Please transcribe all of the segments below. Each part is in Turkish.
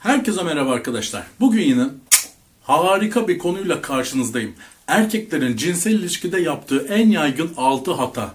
Herkese merhaba arkadaşlar. Bugün yine harika bir konuyla karşınızdayım. Erkeklerin cinsel ilişkide yaptığı en yaygın 6 hata.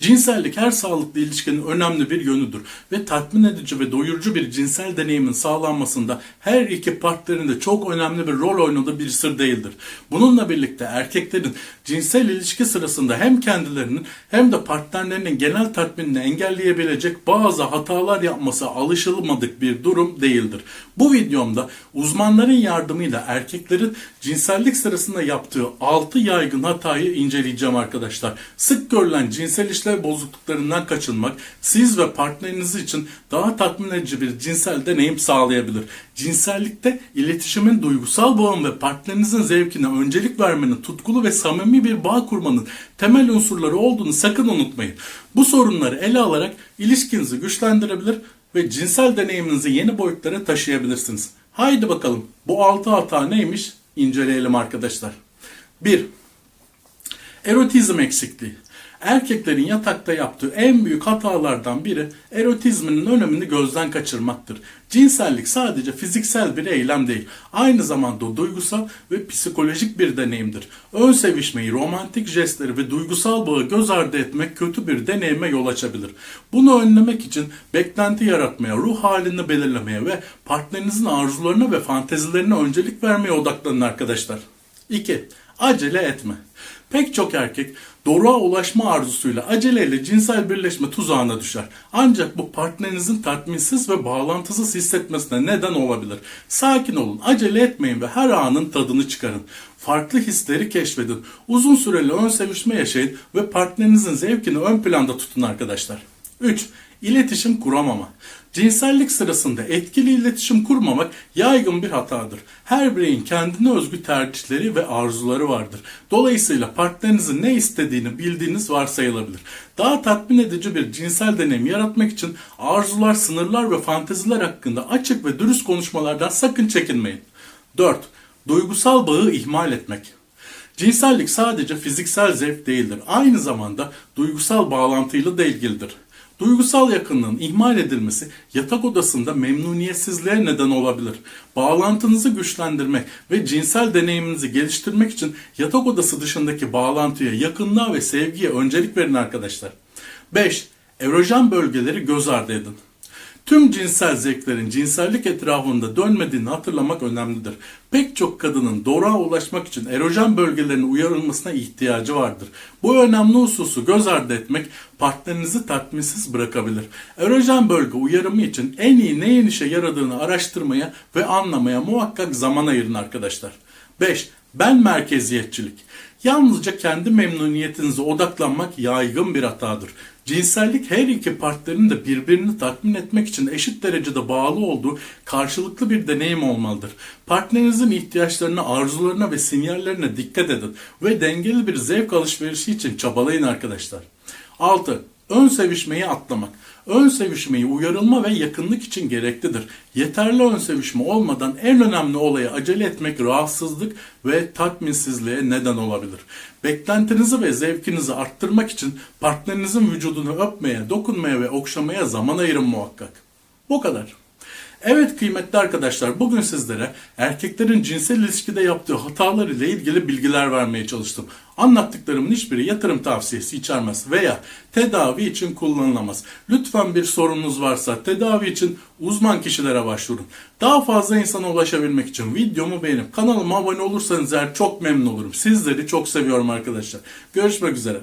Cinsellik her sağlıklı ilişkinin önemli bir yönüdür ve tatmin edici ve doyurucu bir cinsel deneyimin sağlanmasında her iki partnerin de çok önemli bir rol oynadığı bir sır değildir. Bununla birlikte erkeklerin cinsel ilişki sırasında hem kendilerinin hem de partnerlerinin genel tatminini engelleyebilecek bazı hatalar yapması alışılmadık bir durum değildir. Bu videomda uzmanların yardımıyla erkeklerin cinsellik sırasında yaptığı 6 yaygın hatayı inceleyeceğim arkadaşlar. Sık görülen cinsel işlev bozukluklarından kaçınmak siz ve partneriniz için daha tatmin edici bir cinsel deneyim sağlayabilir. Cinsellikte iletişimin duygusal bağın ve partnerinizin zevkine öncelik vermenin, tutkulu ve samimi bir bağ kurmanın temel unsurları olduğunu sakın unutmayın. Bu sorunları ele alarak ilişkinizi güçlendirebilir ve cinsel deneyiminizi yeni boyutlara taşıyabilirsiniz. Haydi bakalım bu 6 hata neymiş inceleyelim arkadaşlar. 1. Erotizm eksikliği. Erkeklerin yatakta yaptığı en büyük hatalardan biri erotizminin önemini gözden kaçırmaktır. Cinsellik sadece fiziksel bir eylem değil, aynı zamanda duygusal ve psikolojik bir deneyimdir. Ön sevişmeyi, romantik jestleri ve duygusal bağı göz ardı etmek kötü bir deneyime yol açabilir. Bunu önlemek için beklenti yaratmaya, ruh halini belirlemeye ve partnerinizin arzularına ve fantezilerine öncelik vermeye odaklanın arkadaşlar. 2. Acele etme. Pek çok erkek doruğa ulaşma arzusuyla aceleyle cinsel birleşme tuzağına düşer. Ancak bu partnerinizin tatminsiz ve bağlantısız hissetmesine neden olabilir. Sakin olun, acele etmeyin ve her anın tadını çıkarın. Farklı hisleri keşfedin. Uzun süreli ön sevişme yaşayın ve partnerinizin zevkini ön planda tutun arkadaşlar. 3. İletişim kuramama. Cinsellik sırasında etkili iletişim kurmamak yaygın bir hatadır. Her bireyin kendine özgü tercihleri ve arzuları vardır. Dolayısıyla partnerinizin ne istediğini bildiğiniz varsayılabilir. Daha tatmin edici bir cinsel deneyim yaratmak için arzular, sınırlar ve fanteziler hakkında açık ve dürüst konuşmalardan sakın çekinmeyin. 4. Duygusal bağı ihmal etmek. Cinsellik sadece fiziksel zevk değildir. Aynı zamanda duygusal bağlantıyla da ilgilidir. Duygusal yakınlığın ihmal edilmesi yatak odasında memnuniyetsizliğe neden olabilir. Bağlantınızı güçlendirmek ve cinsel deneyiminizi geliştirmek için yatak odası dışındaki bağlantıya, yakınlığa ve sevgiye öncelik verin arkadaşlar. 5. Erojen bölgeleri göz ardı edin. Tüm cinsel zevklerin cinsellik etrafında dönmediğini hatırlamak önemlidir. Pek çok kadının doruğa ulaşmak için erojen bölgelerinin uyarılmasına ihtiyacı vardır. Bu önemli hususu göz ardı etmek partnerinizi tatminsiz bırakabilir. Erojen bölge uyarımı için en iyi neyin işe yaradığını araştırmaya ve anlamaya muhakkak zaman ayırın arkadaşlar. 5. Ben merkeziyetçilik. Yalnızca kendi memnuniyetinize odaklanmak yaygın bir hatadır. Cinsellik her iki partnerin de birbirini tatmin etmek için eşit derecede bağlı olduğu karşılıklı bir deneyim olmalıdır. Partnerinizin ihtiyaçlarına, arzularına ve sinyallerine dikkat edin ve dengeli bir zevk alışverişi için çabalayın arkadaşlar. 6. Ön sevişmeyi atlamak. Ön sevişmeyi uyarılma ve yakınlık için gereklidir. Yeterli ön sevişme olmadan en önemli olaya acele etmek rahatsızlık ve tatminsizliğe neden olabilir. Beklentinizi ve zevkinizi arttırmak için partnerinizin vücudunu öpmeye, dokunmaya ve okşamaya zaman ayırın muhakkak. Bu kadar. Evet kıymetli arkadaşlar bugün sizlere erkeklerin cinsel ilişkide yaptığı hatalar ile ilgili bilgiler vermeye çalıştım. Anlattıklarımın hiçbiri yatırım tavsiyesi içermez veya tedavi için kullanılamaz. Lütfen bir sorunuz varsa tedavi için uzman kişilere başvurun. Daha fazla insana ulaşabilmek için videomu beğenip kanalıma abone olursanız eğer çok memnun olurum. Sizleri çok seviyorum arkadaşlar. Görüşmek üzere.